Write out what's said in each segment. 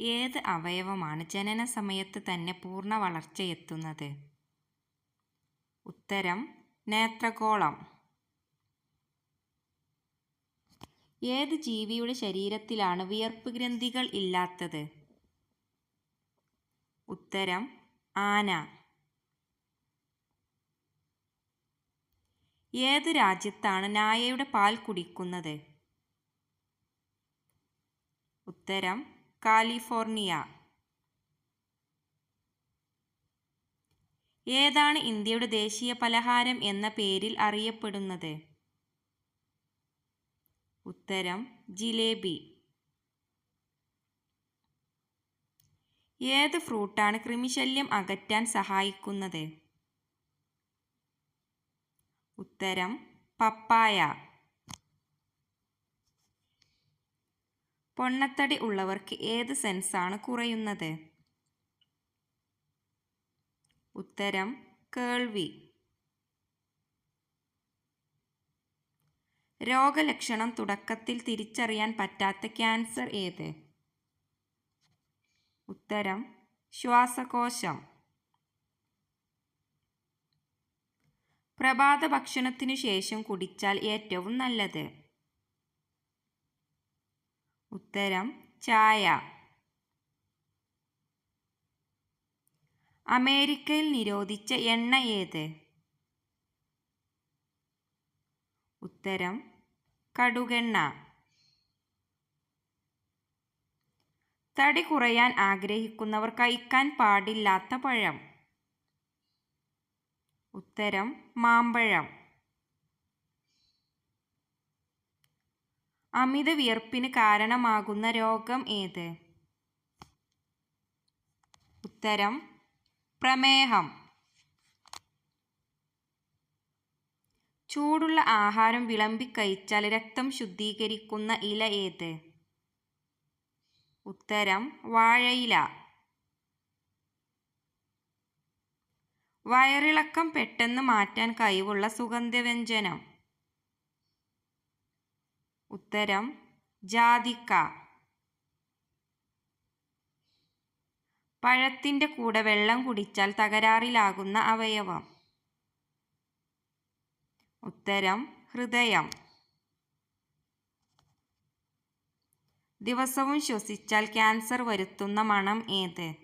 ഏത് അവയവമാണ് ജനന സമയത്ത് തന്നെ പൂർണ വളർച്ചയെത്തുന്നത്? ഉത്തരം നേത്രഗോളം. ഏത് ജീവിയുടെ ശരീരത്തിലാണ് വിയർപ്പ് ഗ്രന്ഥികൾ ഇല്ലാത്തത്? ഉത്തരം ആന. ഏത് രാജ്യത്താണ് നായയുടെ പാൽ കുടിക്കുന്നത്? ഉത്തരം കാലിഫോർണിയ. ഏതാണ് ഇന്ത്യയുടെ ദേശീയ പലഹാരം എന്ന പേരിൽ അറിയപ്പെടുന്നത്? ഉത്തരം ജിലേബി. ഏത് ഫ്രൂട്ടാണ് കൃമിശല്യം അകറ്റാൻ സഹായിക്കുന്നത്? ഉത്തരം പപ്പായ. പൊണ്ണത്തടി ഉള്ളവർക്ക് ഏത് സെൻസാണ് കുറയുന്നത്? ഉത്തരം കേൾവി. രോഗലക്ഷണം തുടക്കത്തിൽ തിരിച്ചറിയാൻ പറ്റാത്ത ക്യാൻസർ ഏത്? ഉത്തരം ശ്വാസകോശം. പ്രഭാത ഭക്ഷണത്തിനു ശേഷം കുടിച്ചാൽ ഏറ്റവും നല്ലത്. ഉത്തരം ചായ. അമേരിക്കയിൽ നിരോധിച്ച എണ്ണ ഏത്? ഉത്തരം കടുകെണ്ണ. തടി കുറയാൻ ആഗ്രഹിക്കുന്നവർ കഴിക്കാൻ പാടില്ലാത്ത പഴം. ഉത്തരം മാമ്പഴം. അമിത വിയർപ്പിന് കാരണമാകുന്ന രോഗം ഏത്? ഉത്തരം പ്രമേഹം. ചൂടുള്ള ആഹാരം വിളമ്പിക്കഴിച്ചാൽ രക്തം ശുദ്ധീകരിക്കുന്ന ഇല ഏത്? ഉത്തരം വാഴയില. വയറിളക്കം പെട്ടെന്ന് മാറ്റാൻ കഴിവുള്ള സുഗന്ധവ്യഞ്ജനം. ഉത്തരം ജാതിക്ക. പഴത്തിന്റെ കൂടെ വെള്ളം കുടിച്ചാൽ തകരാറിലാകുന്ന അവയവം. ഉത്തരം ഹൃദയം. ദിവസവും ശ്വസിച്ചാൽ ക്യാൻസർ വരുത്തുന്ന മണം ഏത്?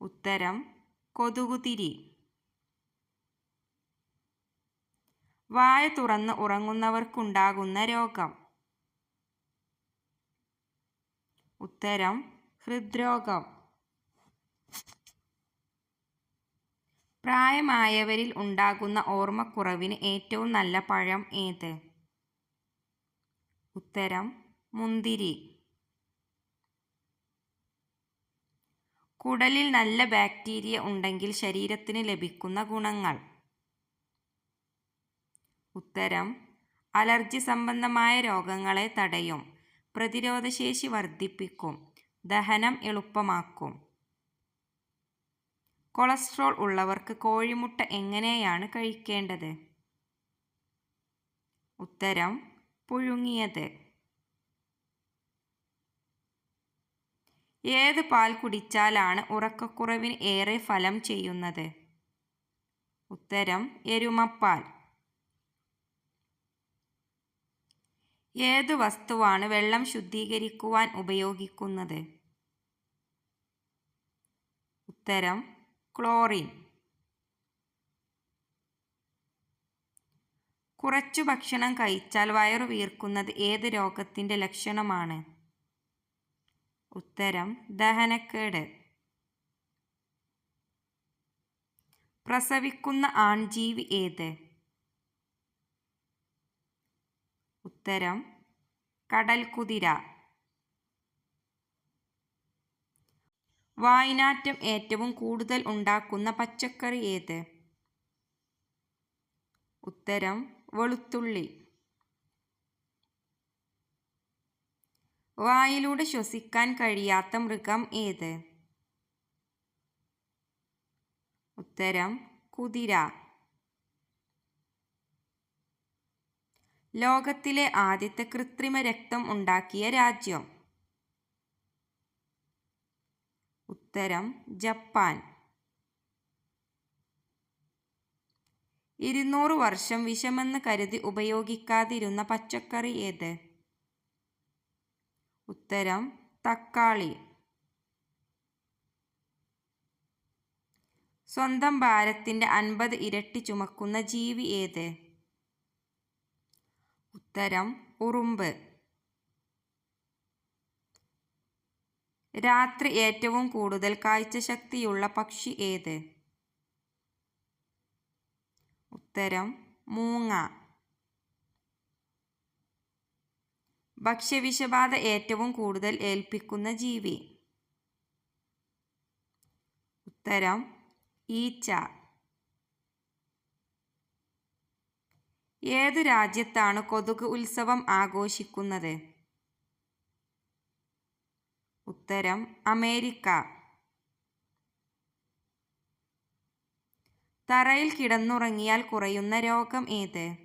ഉത്തരം കൊതുകുതിരി. വായ തുറന്ന് ഉറങ്ങുന്നവർക്കുണ്ടാകുന്ന രോഗം. ഉത്തരം ഹൃദ്രോഗം. പ്രായമായവരിൽ ഉണ്ടാകുന്ന ഓർമ്മക്കുറവിന് ഏറ്റവും നല്ല പഴം ഏത്? ഉത്തരം മുന്തിരി. കുടലിൽ നല്ല ബാക്ടീരിയ ഉണ്ടെങ്കിൽ ശരീരത്തിന് ലഭിക്കുന്ന ഗുണങ്ങൾ. ഉത്തരം അലർജി സംബന്ധമായ രോഗങ്ങളെ തടയും പ്രതിരോധശേഷി വർദ്ധിപ്പിക്കും ദഹനം എളുപ്പമാക്കും. കൊളസ്ട്രോൾ ഉള്ളവർക്ക് കോഴിമുട്ട എങ്ങനെയാണ് കഴിക്കേണ്ടത്? ഉത്തരം പുഴുങ്ങിയത്. ഏത് പാൽ കുടിച്ചാലാണ് ഉറക്കക്കുറവിന് ഏറെ ഫലം ചെയ്യുന്നത്? ഉത്തരം എരുമപ്പാൽ. ഏതു വസ്തുവാണ് വെള്ളം ശുദ്ധീകരിക്കുവാൻ ഉപയോഗിക്കുന്നത്? ഉത്തരം ക്ലോറിൻ. കുറച്ചു ഭക്ഷണം കഴിച്ചാൽ വയറു വീർക്കുന്നത് ഏത് രോഗത്തിന്റെ ലക്ഷണമാണ്? ഉത്തരം ദഹനക്കേട്. പ്രസവിക്കുന്ന ആൺജീവി ഏത്? ഉത്തരം കടൽക്കുതിര. വായനാറ്റം ഏറ്റവും കൂടുതൽ ഉണ്ടാക്കുന്ന പച്ചക്കറി ഏത്? ഉത്തരം വെളുത്തുള്ളി. വായിലൂടെ ശ്വസിക്കാൻ കഴിയാത്ത മൃഗം ഏത്? ഉത്തരം കുതിര. ലോകത്തിലെ ആദ്യത്തെ കൃത്രിമ രക്തം ഉണ്ടാക്കിയ രാജ്യം. ഉത്തരം ജപ്പാൻ. ഇരുന്നൂറ് വർഷം വിഷമെന്ന് കരുതി ഉപയോഗിക്കാതിരുന്ന പച്ചക്കറി ഏത്? ഉത്തരം തക്കാളി. സ്വന്തം ഭാരത്തിന്റെ അൻപത് ഇരട്ടി ചുമക്കുന്ന ജീവി ഏത്? ഉത്തരം ഉറുമ്പ്. രാത്രി ഏറ്റവും കൂടുതൽ കാഴ്ചശക്തിയുള്ള പക്ഷി ഏത്? ഉത്തരം മൂങ്ങ. ഭക്ഷ്യവിഷബാധ ഏറ്റവും കൂടുതൽ ഏൽപ്പിക്കുന്ന ജീവി. ഉത്തരം ഈച്ച. ഏതു രാജ്യത്താണ് കൊതുക് ഉത്സവം ആഘോഷിക്കുന്നത്? ഉത്തരം അമേരിക്ക. തറയിൽ കിടന്നുറങ്ങിയാൽ കുറയുന്ന രോഗം ഏത്?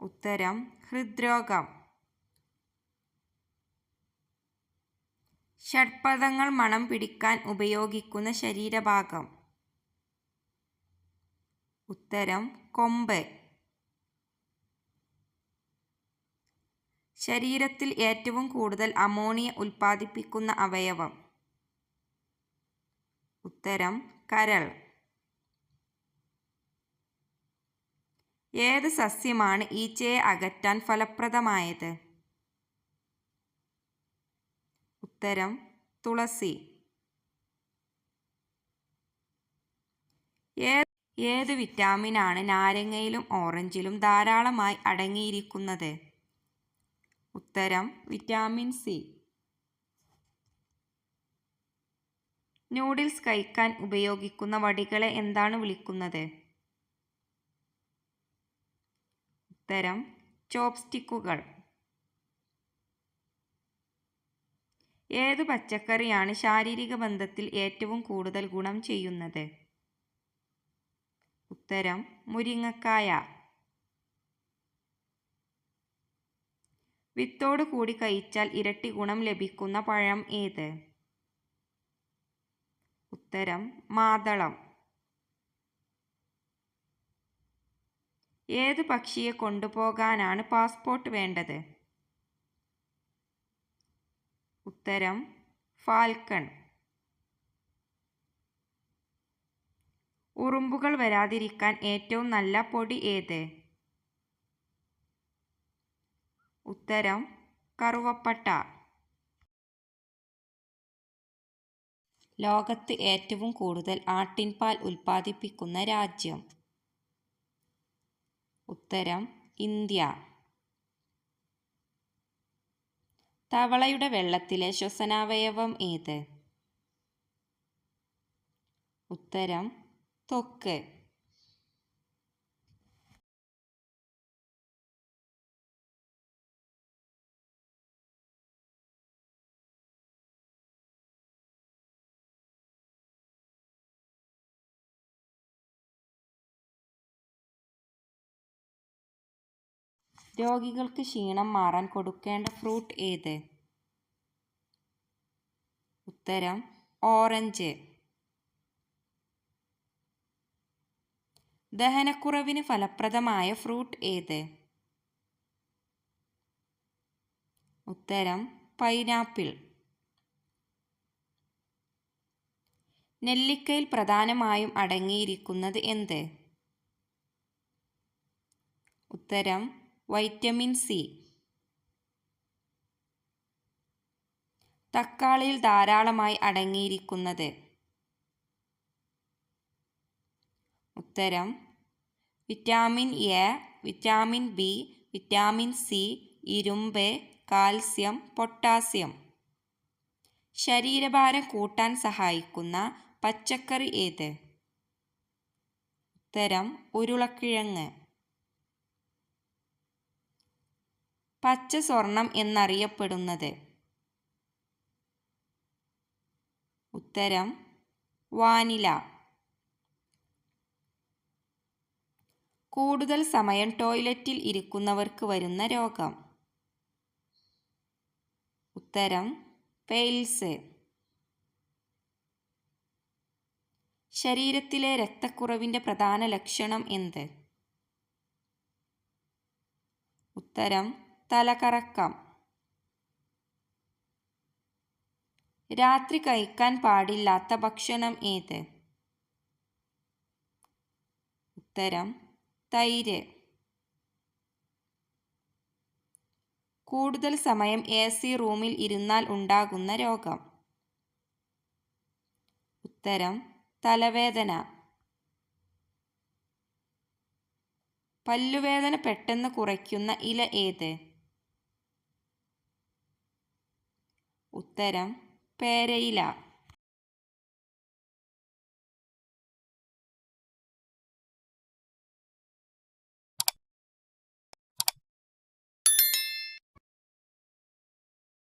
ഉത്തരം ഹൃദ്രോഗം. ഷഡ്പദങ്ങൾ മണം പിടിക്കാൻ ഉപയോഗിക്കുന്ന ശരീരഭാഗം. ഉത്തരം കൊമ്പ്. ശരീരത്തിൽ ഏറ്റവും കൂടുതൽ അമോണിയ ഉൽപ്പാദിപ്പിക്കുന്ന അവയവം. ഉത്തരം കരൾ. ഏത് സസ്യമാണ് ഈച്ചയെ അകറ്റാൻ ഫലപ്രദമായത്? ഉത്തരം തുളസി. ഏത് വിറ്റാമിനാണ് നാരങ്ങയിലും ഓറഞ്ചിലും ധാരാളമായി അടങ്ങിയിരിക്കുന്നത്? ഉത്തരം വിറ്റാമിൻ സി. നൂഡിൽസ് കഴിക്കാൻ ഉപയോഗിക്കുന്ന വടികളെ എന്താണ് വിളിക്കുന്നത്? ഉത്തരം ചോപ്സ്റ്റിക്കുകൾ. ഏത് പച്ചക്കറിയാണ് ശാരീരിക ബന്ധത്തിൽ ഏറ്റവും കൂടുതൽ ഗുണം ചെയ്യുന്നത്? ഉത്തരം മുരിങ്ങക്കായ. വിത്തോട് കൂടി കഴിച്ചാൽ ഇരട്ടി ഗുണം ലഭിക്കുന്ന പഴം ഏത്? ഉത്തരം മാതളം. ഏത് പക്ഷിയെ കൊണ്ടുപോകാനാണ് പാസ്പോർട്ട് വേണ്ടത്? ഉത്തരം ഫാൽക്കൺ. ഉറുമ്പുകൾ വരാതിരിക്കാൻ ഏറ്റവും നല്ല പൊടി ഏത്? ഉത്തരം കറുവപ്പട്ട. ലോകത്ത് ഏറ്റവും കൂടുതൽ ആട്ടിൻപാൽ ഉൽപ്പാദിപ്പിക്കുന്ന രാജ്യം? ഉത്തരം ഇന്ത്യ. തവളയുടെ വെള്ളത്തിലെ ശ്വസനാവയവം ഏത്? ഉത്തരം ത്വക്ക് രോഗികൾക്ക് ക്ഷീണം മാറാൻ കൊടുക്കേണ്ട ഫ്രൂട്ട് ഏത്? ഉത്തരം ഓറഞ്ച്. ദഹനക്കുറവിന് ഫലപ്രദമായ ഫ്രൂട്ട് ഏത്? ഉത്തരം പൈനാപ്പിൾ. നെല്ലിക്കയിൽ പ്രധാനമായും അടങ്ങിയിരിക്കുന്നത് എന്ത്? ഉത്തരം വൈറ്റമിൻ സി. തക്കാളിയിൽ ധാരാളമായി അടങ്ങിയിരിക്കുന്നത് ഉത്തരം vitamin A vitamin B vitamin C ഇരുമ്പ് കാൽസ്യം പൊട്ടാസ്യം. ശരീരഭാരം കൂട്ടാൻ സഹായിക്കുന്ന പച്ചക്കറി ഏത്? ഉത്തരം ഉരുളക്കിഴങ്ങ്. പച്ച സ്വർണം എന്നറിയപ്പെടുന്നത്. ഉത്തരം വാനില. കൂടുതൽ സമയം ടോയ്ലറ്റിൽ ഇരിക്കുന്നവർക്ക് വരുന്ന രോഗം. ഉത്തരം പെയിൽസ്. ശരീരത്തിലെ രക്തക്കുറവിന്റെ പ്രധാന ലക്ഷണം എന്ത്? ഉത്തരം തലകറക്കം. രാത്രി കഴിക്കാൻ പാടില്ലാത്ത ഭക്ഷണം ഏത്? ഉത്തരം തൈര്. കൂടുതൽ സമയം എ സി റൂമിൽ ഇരുന്നാൽ ഉണ്ടാകുന്ന രോഗം. ഉത്തരം തലവേദന. പല്ലുവേദന പെട്ടെന്ന് കുറയ്ക്കുന്ന ഇല ഏത്? ഉത്തരം പേരയില.